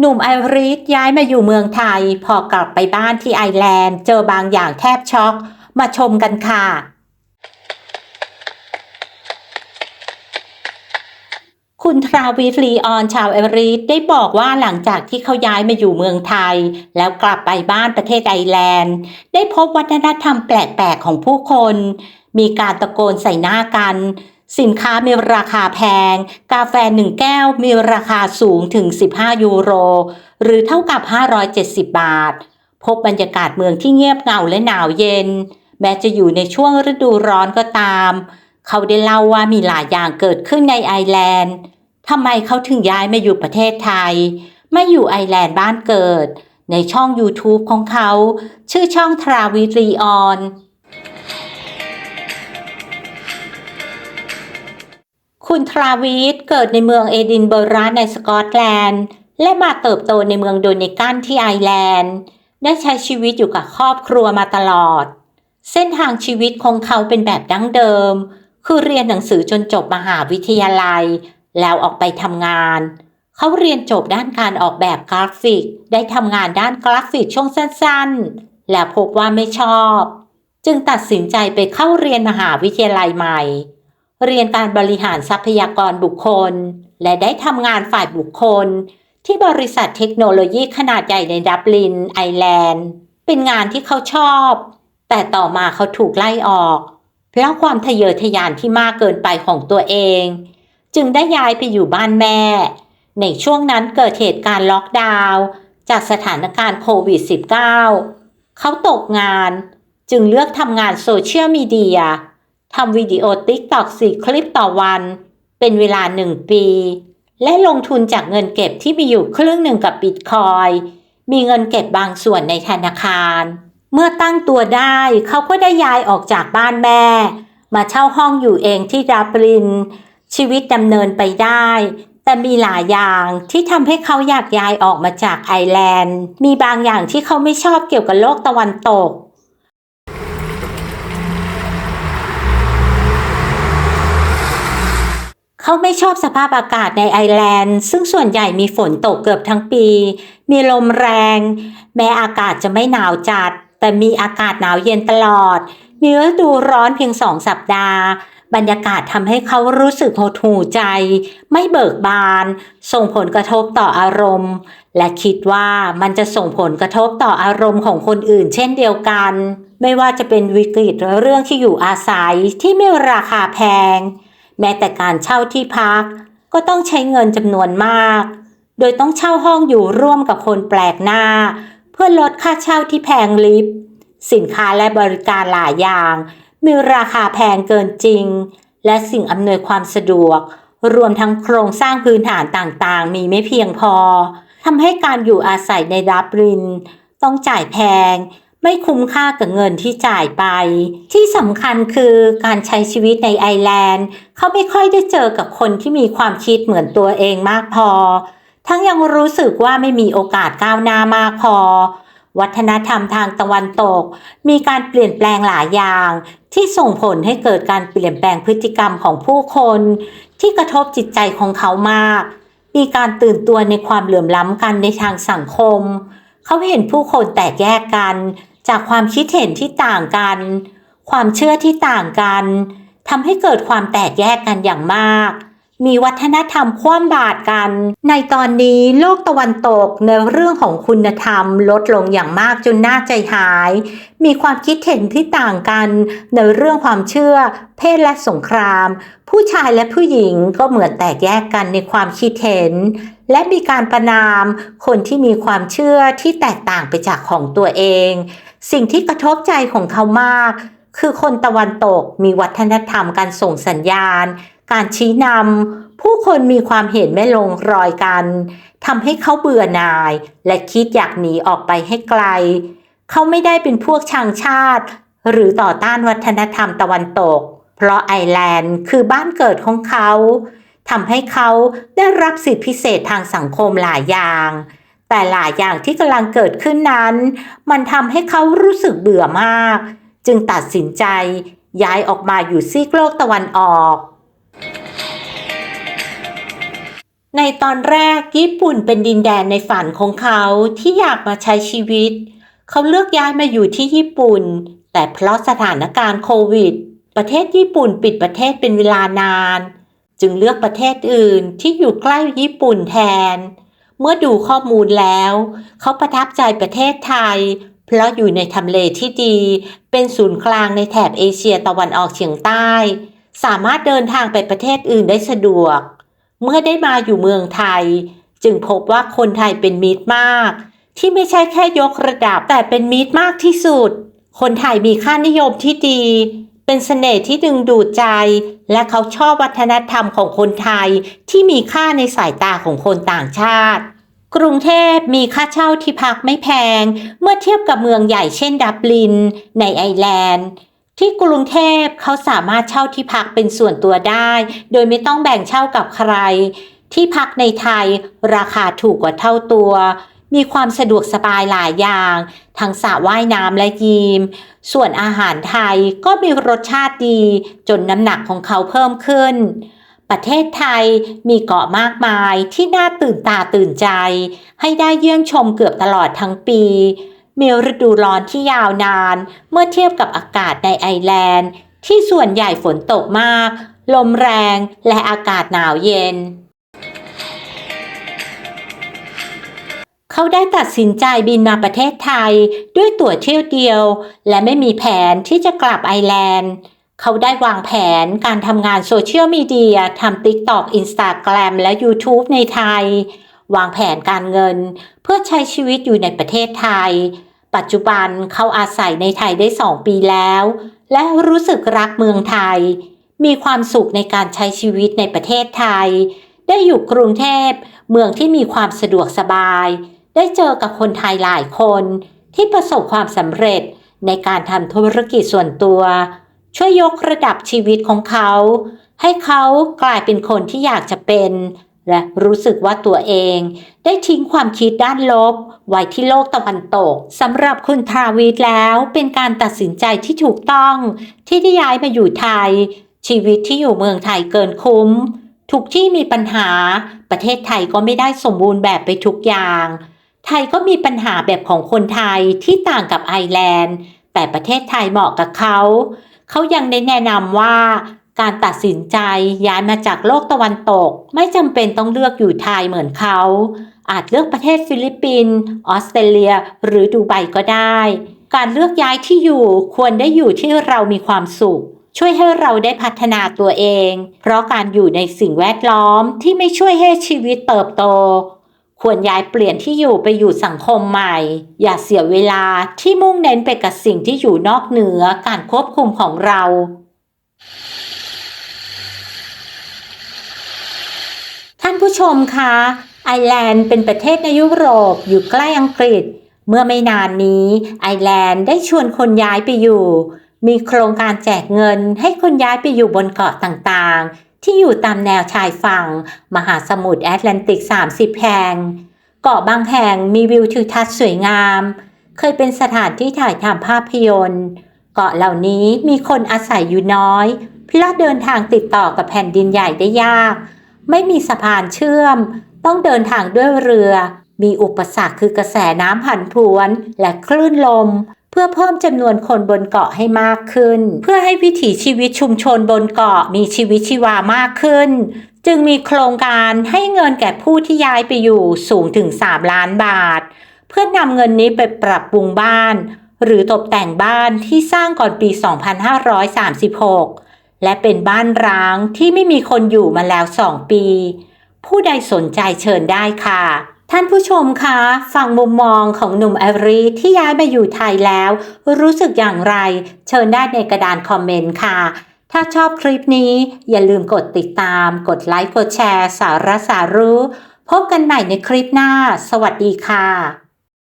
หนุ่มไอริสย้ายมาอยู่เมืองไทย พอกลับไปบ้านที่ไอร์แลนด์ เจอบางอย่างแทบช็อก มาชมกันค่ะ คุณทราวิทลีออนชาวไอริสได้บอกว่าหลังจากที่เขาย้ายมาอยู่เมืองไทย แล้วกลับไปบ้านประเทศไอร์แลนด์ ได้พบวัฒนธรรมแปลกๆของผู้คน มีการตะโกนใส่หน้ากัน สินค้ามีราคาแพง กาแฟหนึ่งแก้วมีราคาสูงถึง 15 ยูโร หรือเท่ากับ 570 บาท พบบรรยากาศเมืองที่เงียบเหงาและหนาวเย็น แม้จะอยู่ในช่วงฤดูร้อนก็ตาม เขาได้เล่าว่ามีหลายอย่างเกิดขึ้นในไอร์แลนด์ทำไมเขาถึงย้ายมาอยู่ประเทศไทย ไม่อยู่ไอร์แลนด์บ้านเกิด ในช่อง YouTube ของเขา ชื่อช่องทร คุณทราวิทเกิดในเมืองเอดินเบอระในสกอตแลนด์ และมาเติบโตในเมืองโดนิกันที่ไอร์แลนด์ ได้ใช้ชีวิตอยู่กับครอบครัวมาตลอด เส้นทางชีวิตของเขาเป็นแบบดั้งเดิม คือเรียนหนังสือจนจบมหาวิทยาลัย แล้วออกไปทำงาน เขาเรียนจบด้านการออกแบบกราฟิก ได้ทำงานด้านกราฟิกช่วงสั้นๆ และพบว่าไม่ชอบ จึงตัดสินใจไปเข้าเรียนมหาวิทยาลัยใหม่ เรียนการบริหารทรัพยากรบุคคล และได้ทำงานฝ่ายบุคคล ที่บริษัทเทคโนโลยีขนาดใหญ่ในดับลิน ไอร์แลนด์ เป็นงานที่เขาชอบ แต่ต่อมาเขาถูกไล่ออก เพราะความทะเยอทะยานที่มากเกินไปของตัวเอง จึงได้ย้ายไปอยู่บ้านแม่ ในช่วงนั้นเกิดเหตุการณ์ล็อกดาวน์จากสถานการณ์โควิด -19 เขาตกงาน จึงเลือกทำงานโซเชียลมีเดีย ทำวิดีโอติ๊กตอกสี่คลิปต่อวัน เป็นเวลาหนึ่งปี และลงทุนจากเงินเก็บที่มีอยู่ครึ่งหนึ่งกับบิตคอยมีเงินเก็บบางส่วนในธนาคาร เมื่อตั้งตัวได้เขาก็ได้ย้ายออกจากบ้านแม่ มาเช่าห้องอยู่เองที่ดับลิน ชีวิตดำเนินไปได้ แต่มีหลายอย่างที่ทำให้เขาอยากย้ายออกมาจากไอร์แลนด์ มีบางอย่างที่เขาไม่ชอบเกี่ยวกับโลกตะวันตก เขาไม่ชอบสภาพอากาศในไอแลนด์ ซึ่งส่วนใหญ่มีฝนตกเกือบทั้งปี มีลมแรง แม้อากาศจะไม่หนาวจัด แต่มีอากาศหนาวเย็นตลอด มีฤดูร้อนเพียงสองสัปดาห์ บรรยากาศทำให้เขารู้สึกหดหู่ใจ ไม่เบิกบาน ส่งผลกระทบต่ออารมณ์ และคิดว่ามันจะส่งผลกระทบต่ออารมณ์ของคนอื่น เช่นเดียวกัน ไม่ว่าจะเป็นวิกฤตเรื่องที่อยู่อาศัยที่ไม่ราคาแพง แม้แต่การเช่าที่พัก ก็ต้องใช้เงินจำนวนมาก โดยต้องเช่าห้องอยู่ร่วมกับคนแปลกหน้า เพื่อลดค่าเช่าที่แพงลิฟต์สินค้าและบริการหลายอย่าง มีราคาแพงเกินจริง และสิ่งอำนวยความสะดวก รวมทั้งโครงสร้างพื้นฐานต่างๆ มีไม่เพียงพอทำให้การอยู่อาศัยในดับลิน ต้องจ่ายแพง ไม่คุ้มค่ากับเงินที่จ่ายไป ที่สำคัญคือการใช้ชีวิตในไอแลนด์ เขาไม่ค่อยได้เจอกับคนที่มีความคิดเหมือนตัวเองมากพอ ทั้งยังรู้สึกว่าไม่มีโอกาสก้าวหน้ามากพอ วัฒนธรรมทางตะวันตก มีการเปลี่ยนแปลงหลายอย่าง ที่ส่งผลให้เกิดการเปลี่ยนแปลงพฤติกรรมของผู้คน ที่กระทบจิตใจของเขามาก มีการตื่นตัวในความเหลื่อมล้ำกันในทางสังคมเขาเห็นผู้คนแตกแยกกัน จากความคิดเห็นที่ต่างกัน ความเชื่อที่ต่างกันทำให้เกิดความแตกแยกกันอย่างมาก มีวัฒนธรรมคว่ำบาตรกัน ในตอนนี้โลกตะวันตกในเรื่องของคุณธรรมลดลงอย่างมากจนน่าใจหาย มีความคิดเห็นที่ต่างกันในเรื่องความเชื่อ เพศและสงคราม ผู้ชายและผู้หญิงก็เหมือนแตกแยกกันในความคิดเห็น และมีการประนามคนที่มีความเชื่อที่แตกต่างไปจากของตัวเอง สิ่งที่กระทบใจของเขามาก คือคนตะวันตกมีวัฒนธรรมการส่งสัญญาณ การชี้นำผู้คนมีความเห็นไม่ลงรอยกันทำให้เขาเบื่อหน่าย และคิดอยากหนีออกไปให้ไกล เขาไม่ได้เป็นพวกชังชาติ หรือต่อต้านวัฒนธรรมตะวันตก เพราะไอแลนด์คือบ้านเกิดของเขาทำให้เขาได้รับสิทธิพิเศษทางสังคมหลายอย่าง แต่หลายอย่างที่กำลังเกิดขึ้นนั้น มันทำให้เขารู้สึกเบื่อมาก จึงตัดสินใจย้ายออกมาอยู่ซีกโลกตะวันออก ในตอนแรกญี่ปุ่นเป็นดินแดนในฝันของเขาที่อยากมาใช้ชีวิต เขาเลือกย้ายมาอยู่ที่ญี่ปุ่น แต่เพราะสถานการณ์โควิด ประเทศญี่ปุ่นปิดประเทศเป็นเวลานาน จึงเลือกประเทศอื่นที่อยู่ใกล้ญี่ปุ่นแทน เมื่อดูข้อมูลแล้ว เขาประทับใจประเทศไทย เพราะอยู่ในทำเลที่ดี เป็นศูนย์กลางในแถบเอเชียตะวันออกเฉียงใต้ สามารถเดินทางไปประเทศอื่นได้สะดวก เมื่อได้มาอยู่เมืองไทย จึงพบว่าคนไทยเป็นมิตรมาก ที่ไม่ใช่แค่ยกระดับแต่เป็นมิตรมากที่สุด คนไทยมีค่านิยมที่ดี เป็นเสน่ห์ที่ดึงดูดใจ และเขาชอบวัฒนธรรมของคนไทยที่มีค่าในสายตาของคนต่างชาติ กรุงเทพมีค่าเช่าที่พักไม่แพง เมื่อเทียบกับเมืองใหญ่เช่นดับลิน ในไอร์แลนด์ ที่กรุงเทพเขาสามารถเช่าที่พักเป็นส่วนตัวได้ โดยไม่ต้องแบ่งเช่ากับใคร ที่พักในไทยราคาถูกกว่าเท่าตัว มีความสะดวกสบายหลายอย่าง ทั้งสระว่ายน้ำและยิม ส่วนอาหารไทยก็มีรสชาติดี จนน้ำหนักของเขาเพิ่มขึ้น ประเทศไทยมีเกาะมากมายที่น่าตื่นตาตื่นใจ ให้ได้เยี่ยมชมเกือบตลอดทั้งปี มีฤดูร้อนที่ยาวนาน เมื่อเทียบกับอากาศในไอแลนด์ ที่ส่วนใหญ่ฝนตกมาก ลมแรงและอากาศหนาวเย็น เขาได้ตัดสินใจบินมาประเทศไทยด้วยตั๋วเที่ยวเดียว และไม่มีแผนที่จะกลับไอแลนด์เขาได้วางแผนการทำงานโซเชียลมีเดียทำ TikTok Instagram และ YouTube ในไทย วางแผนการเงินเพื่อใช้ชีวิตอยู่ในประเทศไทย ปัจจุบันเขาอาศัยในไทยได้สองปีแล้ว และรู้สึกรักเมืองไทย มีความสุขในการใช้ชีวิตในประเทศไทย ได้อยู่กรุงเทพ เมืองที่มีความสะดวกสบาย ได้เจอกับคนไทยหลายคนที่ประสบความสำเร็จในการทำธุรกิจส่วนตัว ช่วยยกระดับชีวิตของเขา ให้เขากลายเป็นคนที่อยากจะเป็น และรู้สึกว่าตัวเอง ได้ทิ้งความคิดด้านลบ ไว้ที่โลกตะวันตกสำหรับคุณทาวิทแล้วเป็นการตัดสินใจที่ถูกต้อง ที่ได้ย้ายมาอยู่ไทย ชีวิตที่อยู่เมืองไทยเกินคุ้ม ทุกที่มีปัญหา ประเทศไทยก็ไม่ได้สมบูรณ์แบบไปทุกอย่าง ไทยก็มีปัญหาแบบของคนไทยที่ต่างกับไอร์แลนด์ แต่ประเทศไทยเหมาะกับเขา เขายังได้แนะนำว่า การตัดสินใจย้ายมาจากโลกตะวันตก ไม่จำเป็นต้องเลือกอยู่ไทยเหมือนเขา อาจเลือกประเทศฟิลิปปินส์ออสเตรเลีย หรือดูไบก็ได้ การเลือกย้ายที่อยู่ควรได้อยู่ที่เรามีความสุข ช่วยให้เราได้พัฒนาตัวเอง เพราะการอยู่ในสิ่งแวดล้อมที่ไม่ช่วยให้ชีวิตเติบโต ควรย้ายเปลี่ยนที่อยู่ไปอยู่สังคมใหม่ อย่าเสียเวลาที่มุ่งเน้นไปกับสิ่งที่อยู่นอกเหนือการควบคุมของเรา ท่านผู้ชมคะไอร์แลนด์เป็นประเทศในยุโรปอยู่ใกล้อังกฤษ เมื่อไม่นานนี้ไอร์แลนด์ได้ชวนคนย้ายไปอยู่ มีโครงการแจกเงินให้คนย้ายไปอยู่บนเกาะต่างๆ ที่อยู่ตามแนวชายฝั่ง มหาสมุทรแอตแลนติก 30 แห่ง เกาะบางแห่งมีวิวทิวทัศน์สวยงาม เคยเป็นสถานที่ถ่ายทำภาพยนตร์ เกาะเหล่านี้มีคนอาศัยอยู่น้อย เพราะเดินทางติดต่อกับแผ่นดินใหญ่ได้ยาก ไม่มีสะพานเชื่อม ต้องเดินทางด้วยเรือ มีอุปสรรคคือกระแสน้ำผันผวนและคลื่นลม เพื่อเพิ่มจำนวนคนบนเกาะให้มากขึ้น เพื่อให้วิถีชีวิตชุมชนบนเกาะมีชีวิตชีวามากขึ้น จึงมีโครงการให้เงินแก่ผู้ที่ย้ายไปอยู่สูงถึง 3 ล้านบาท เพื่อนำเงินนี้ไปปรับปรุงบ้าน หรือตกแต่งบ้านที่สร้างก่อนปี 2536 และเป็นบ้านร้างที่ไม่มีคนอยู่มาแล้ว2ปี ผู้ใดสนใจเชิญได้ค่ะ ท่านผู้ชมคะฟังมุมมองของหนุ่มแอรีที่ย้ายมาอยู่ไทยแล้ว รู้สึกอย่างไร เชิญได้ในกระดานคอมเมนต์ค่ะ ถ้าชอบคลิปนี้อย่าลืมกดติดตาม กดไลค์กดแชร์ สาระสารู้ พบกันใหม่ในคลิปหน้า สวัสดีค่ะ